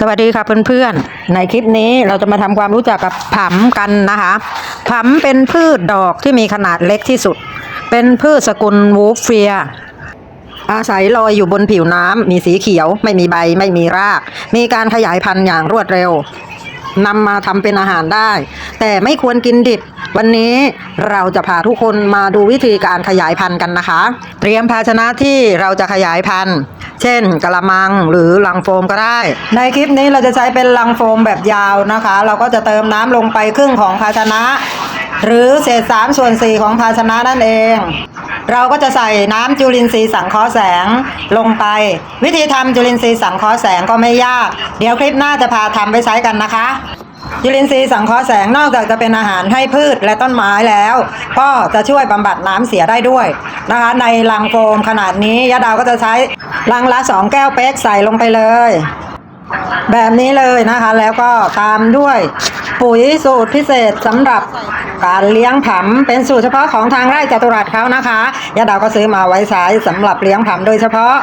สวัสดีค่ะเพื่อนๆ ในคลิปนี้เราจะมาทำความรู้จักกับผำกันนะคะผำเป็นพืชดอกที่มีขนาดเล็กที่สุด เป็นพืชสกุลวูฟเฟีย อาศัยลอยอยู่บนผิวน้ำมีสีเขียว ไม่มีใบไม่มีราก มีการขยายพันธุ์อย่างรวดเร็ว นำมาทำเป็นอาหารได้ แต่ไม่ควรกินดิบ วันนี้เราจะพาทุกคนมาดูวิธีการขยายพันธุ์กันนะคะ เตรียมภาชนะที่เราจะขยายพันธุ์เช่นกระมังหรือลังโฟมก็ได้ ในคลิปนี้เราจะใช้เป็นลังโฟมแบบยาวนะคะ เราก็จะเติมน้ำลงไปครึ่งของภาชนะ หรือเศษสามส่วนสี่ของภาชนะนั่นเอง เราก็จะใส่น้ำจุลินทรีย์สังเคราะห์แสงลงไป วิธีทำจุลินทรีย์สังเคราะห์แสงก็ไม่ยาก เดี๋ยวคลิปหน้าจะพาทำไปใช้กันนะคะจุลินทรีย์สังเคราะห์แสงนอกจากจะเป็นอาหารให้พืชและต้นไม้แล้ว ก็จะช่วยบำบัดน้ำเสียได้ด้วยนะคะ ในลังโฟมขนาดนี้ยะดาวก็จะใช้ลังละสองแก้วเป๊กใส่ลงไปเลย แบบนี้เลยนะคะ แล้วก็ตามด้วยปุ๋ยสูตรพิเศษสำหรับการเลี้ยงผำเป็นสูตรเฉพาะของทางไร่จตุรัสเขานะคะยาดาวก็ซื้อมาไว้ใช้สำหรับเลี้ยงผำโดยเฉพาะ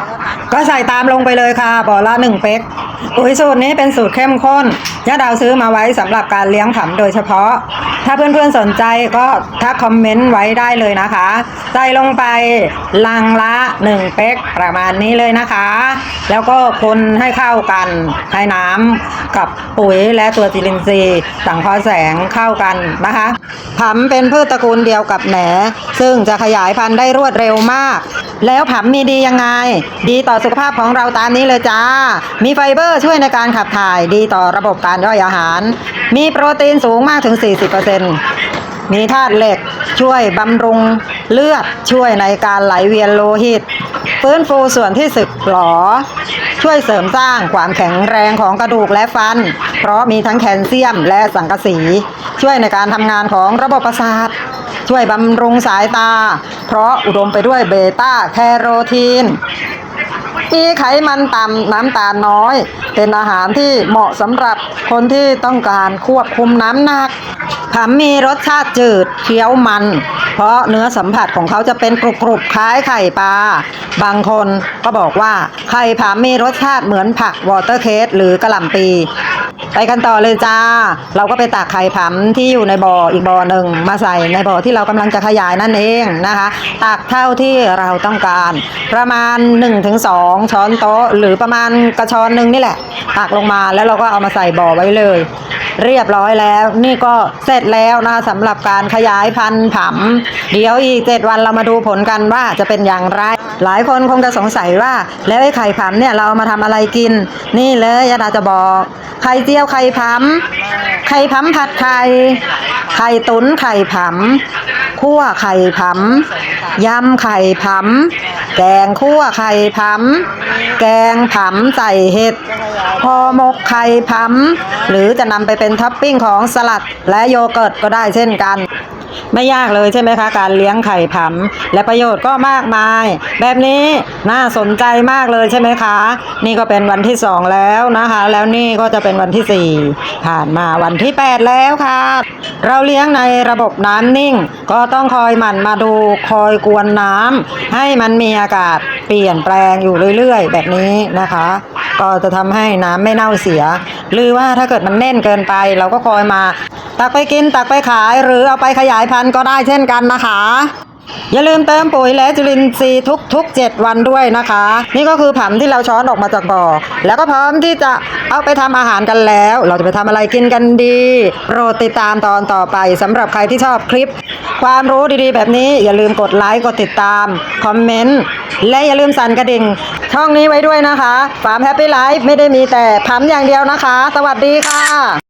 ก็ใส่ตามลงไปเลยค่ะบ่อละหนึ่งเป๊ก ปุ๋ยสูตรนี้เป็นสูตรเข้มข้นยาดาวซื้อมาไว้สำหรับการเลี้ยงผำโดยเฉพาะ ถ้าเพื่อนๆสนใจก็ทักคอมเมนต์ไว้ได้เลยนะคะใส่ลงไปลังละหนึ่งเป๊กประมาณนี้เลยนะคะ แล้วก็คนให้เข้ากันให้น้ำกับปุ๋ยและตัวจุลินทรีย์สังเคราะห์แสงเข้ากันนะคะผำเป็นพืชตระกูลเดียวกับแหนซึ่งจะขยายพันธุ์ได้รวดเร็วมาก แล้วผำมีดียังไง ดีต่อสุขภาพของเราตามนี้เลยจ้า มีไฟเบอร์ช่วยในการขับถ่าย ดีต่อระบบการย่อยอาหาร มีโปรตีนสูงมากถึง 40%มีธาตุเหล็กช่วยบำรุงเลือดช่วยในการไหลเวียนโลหิต ฟื้นฟูส่วนที่สึกหรอ ช่วยเสริมสร้างความแข็งแรงของกระดูกและฟัน เพราะมีทั้งแคลเซียมและสังกะสี ช่วยในการทำงานของระบบประสาท ช่วยบำรุงสายตา เพราะอุดมไปด้วยเบต้าแคโรทีน มีไขมันต่ำน้ำตาลน้อย เป็นอาหารที่เหมาะสำหรับคนที่ต้องการควบคุมน้ำหนักผำมีรสชาติจืดเคี้ยวมัน เพราะเนื้อสัมผัสของเขาจะเป็นกรุบกรอบคล้ายไข่ปลา บางคนก็บอกว่าไข่ผำมีรสชาติเหมือนผักวอเตอร์เคสหรือกระหล่ำปี ไปกันต่อเลยจ้า เราก็ไปตักไข่ผำที่อยู่ในบ่ออีกบ่อหนึ่งมาใส่ในบ่อที่เรากำลังจะขยายนั่นเองนะคะ ตักเท่าที่เราต้องการ ประมาณ 1-2 ช้อนโต๊ะ หรือประมาณกระชอนหนึ่งนี่แหละ ตักลงมาแล้วเราก็เอามาใส่บ่อไว้เลยเรียบร้อยแล้ว นี่ก็เสร็จแล้วนะคะสำหรับการขยายพันธุ์ผำเดี๋ยวอีกเจ็ดวันเรามาดูผลกันว่าจะเป็นอย่างไร หลายคนคงจะสงสัยว่าแล้วไอ้ไข่ผำเนี่ยเราเอามาทำอะไรกิน นี่เลยยาดาจะบอกไข่เจียวไข่ผำไข่ผำผัดไข่ไข่ตุ๋นไข่ผำ คั่วไข่ผำยำไข่ผำแกงคั่วไข่ผำแกงผำใส่เห็ดพอหมกไข่ผำหรือจะนำไปเป็นท็อปปิ้งของสลัดและโยเกิร์ตก็ได้เช่นกัน ไม่ยากเลยใช่ไหมคะ การเลี้ยงไข่ผำและประโยชน์ก็มากมาย แบบนี้น่าสนใจมากเลยใช่ไหมคะ นี่ก็เป็นวันที่สองแล้วนะคะ แล้วนี่ก็จะเป็นวันที่สี่ผ่านมาวันที่แปดแล้วค่ะ เราเลี้ยงในระบบน้ำนิ่ง ก็ต้องคอยหมั่นมาดูคอยกวนน้ำให้มันมีอากาศเปลี่ยนแปลงอยู่เรื่อยๆ แบบนี้นะคะ ก็จะทำให้น้ำไม่เน่าเสีย หรือว่าถ้าเกิดมันแน่นเกินไป เราก็คอยมา ตักไปกินตักไปขายหรือเอาไปขยายพันธุ์ก็ได้เช่นกันนะคะ อย่าลืมเติมปุ๋ยและจุลินทรีย์ทุกๆ7วันด้วยนะคะ นี่ก็คือผัมที่เราช้อนออกมาจากบ่อ แล้วก็พร้อมที่จะเอาไปทำอาหารกันแล้ว เราจะไปทำอะไรกินกันดีโปรดติดตามตอนต่อไปสำหรับใครที่ชอบคลิป ความรู้ดีๆ แบบนี้อย่าลืมกดไลค์กดติดตามคอมเมนต์และอย่าลืมสั่นกระดิ่งช่องนี้ไว้ด้วยนะคะฟาร์มแฮปปี้ไลฟ์ไม่ได้มีแต่ผัมอย่างเดียวนะคะ สวัสดีค่ะ